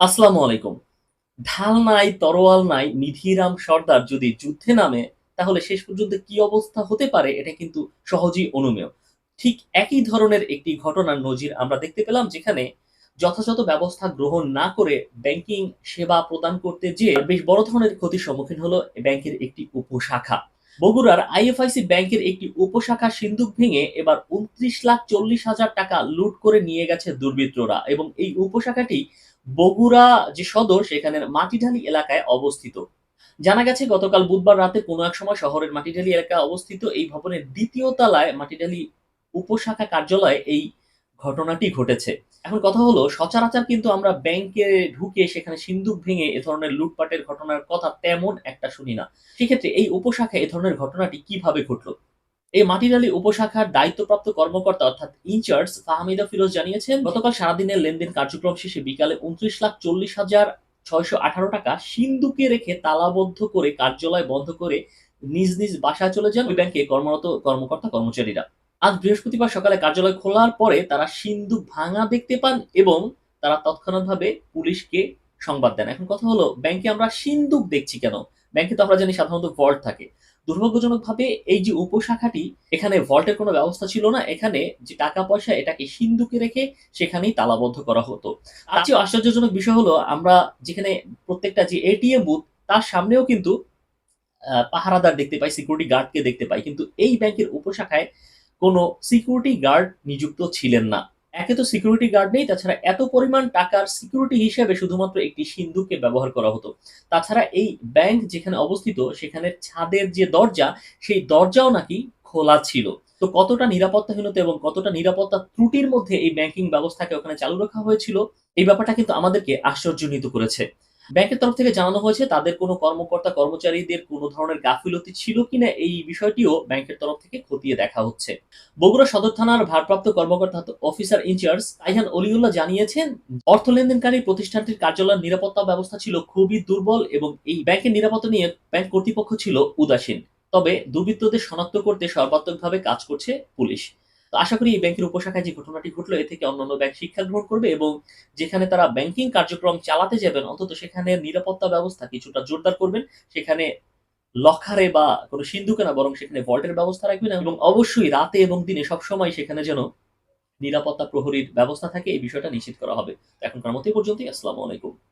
আসসালামু আলাইকুম। ঢাল নাই, তরোয়াল নাই, নিধিরাম সর্দার যদি যুদ্ধে নামে, তাহলে শেষ পর্যন্ত কি অবস্থা হতে পারে? এটা কিন্তু সহজেই অনুমেয়। ঠিক একই ধরনের একটি ঘটনার নজির আমরা দেখতে পেলাম, যেখানে যথাযথ ব্যবস্থা গ্রহণ না করে ব্যাংকিং সেবা প্রদান করতে যে বেশ বড় ধরনের ক্ষতির সম্মুখীন হলো ব্যাংকের একটি উপশাখা। বগুড়ার আইএফআইসি ব্যাংকের একটি উপশাখা সিন্ধুক ভেঙে এবার উনত্রিশ লাখ চল্লিশ হাজার টাকা লুট করে নিয়ে গেছে দুর্বৃত্তরা এবং এই উপশাখাটি বগুড়া যে সদর, সেখানের মাটিঢালি এলাকায় অবস্থিত। জানা গেছে, গতকাল বুধবার রাতে কোনো এক সময় শহরের মাটিঢালি এলাকায় অবস্থিত এই ভবনের দ্বিতীয় তলায় মাটিঢালি উপশাখা কার্যালয়ে এই ঘটনাটি ঘটেছে। এখন কথা হলো, সচরাচর কিন্তু আমরা ব্যাংকে ঢুকে সেখানে সিন্ধুক ভেঙে এ ধরনের লুটপাটের ঘটনার কথা তেমন একটা শুনি না। সেক্ষেত্রে এই উপশাখায় এ ধরনের ঘটনাটি কীভাবে ঘটলো? এই মাটিরালি উপশাখার দায়িত্বপ্রাপ্ত কর্মকর্তা অর্থাৎ ইনচার্জ ফাহমিদা ফিরোজ জানিয়েছেন, গতকাল সারাদিনের লেনদেন কার্যক্রম শেষে বিকালে উনত্রিশ লাখ চল্লিশ হাজার ছয়শো আঠারো টাকা সিন্ধুকে রেখে তালাবদ্ধ করে কার্যালয় বন্ধ করে নিজ নিজ বাসায় চলে যান। ওই ব্যাংকে কর্মরত কর্মকর্তা কর্মচারীরা আজ বৃহস্পতিবার সকালে কার্যালয় খোলার পরে তারা সিন্ধুক ভাঙা দেখতে পান এবং তারা তৎক্ষণাৎভাবে পুলিশকে সংবাদ দেন। এখন কথা হলো, ব্যাংকে আমরা সিন্ধুক দেখছি কেন? ব্যাংকে তো আমরা জানি সাধারণত ভল্ট থাকে। দুর্ভাগ্যজনকভাবে এই যে উপশাখাটি, এখানে ভল্টের কোনো ব্যবস্থা ছিল না। এখানে যে টাকা পয়সা, এটাকে সিন্ধুকে রেখে সেখানেই তালাবদ্ধ করা হতো। আর চেয়ে আশ্চর্যজনক বিষয় হলো, আমরা যেখানে প্রত্যেকটা যে এটিএম বুথ তার সামনেও কিন্তু পাহারাদার দেখতে পাই সিকিউরিটি গার্ডকে দেখতে পাই। কিন্তু এই ব্যাংকের উপশাখায় কোনো সিকিউরিটি গার্ড নিযুক্ত ছিলেন না। একে তো সিকিউরিটি গার্ড নেই, তাছাড়া এত পরিমাণ টাকার সিকিউরিটি হিসেবে শুধুমাত্র একটি সিন্ধুকে ব্যবহার করা হতো। তাছাড়া এই ব্যাংক যেখানে অবস্থিত সেখানে ছাদের যে দরজা, সেই দরজাও নাকি খোলা ছিল। তো কতটা নিরাপত্তাহীনতা এবং কতটা নিরাপত্তা ত্রুটির মধ্যে এই ব্যাংকিং ব্যবস্থাকে ওখানে চালু রাখা হয়েছিল, এই ব্যাপারটা কিন্তু আমাদেরকে আশ্চর্যজনিত করেছে। ব্যাংকের তরফ থেকে জানানো হয়েছে, তাদের কোনো কর্মকর্তা, কর্মচারীদের কোনো ধরনের গাফিলতি ছিল কিনা এই বিষয়টিও ব্যাংকের তরফ থেকে খতিয়ে দেখা হচ্ছে। বগুড়া সদর থানার ভারপ্রাপ্ত কর্মকর্তা অফিসার ইনচার্জ আইহান অলিউল্লাহ জানিয়েছেন, অর্থ লেনদেনকারী প্রতিষ্ঠানটির কার্যালয়ের নিরাপত্তা ব্যবস্থা ছিল খুবই দুর্বল এবং এই ব্যাংকের নিরাপত্তা নিয়ে ব্যাংক কর্তৃপক্ষ ছিল উদাসীন। তবে দুর্বৃত্তদের শনাক্ত করতে সর্বাত্মকভাবে কাজ করছে পুলিশ। আশা করি এই ব্যাংকের উপশাখায় যে ঘটনাটি ঘটলো, এ থেকে অন্যান্য ব্যাংক শিক্ষা গ্রহণ করবে এবং যেখানে তারা ব্যাংকিং কার্যক্রম চালাতে যাবেন, অন্তত সেখানে নিরাপত্তা ব্যবস্থা কিছুটা জোরদার করবেন। সেখানে লখারে বা কোনো সিন্ধুকে না, বরং সেখানে ভল্টের ব্যবস্থা রাখবেন এবং অবশ্যই রাতে এবং দিনে সবসময় সেখানে যেন নিরাপত্তা প্রহরীর ব্যবস্থা থাকে, এই বিষয়টা নিশ্চিত করা হবে। এখনকার মতো পর্যন্তই। আসসালামু আলাইকুম।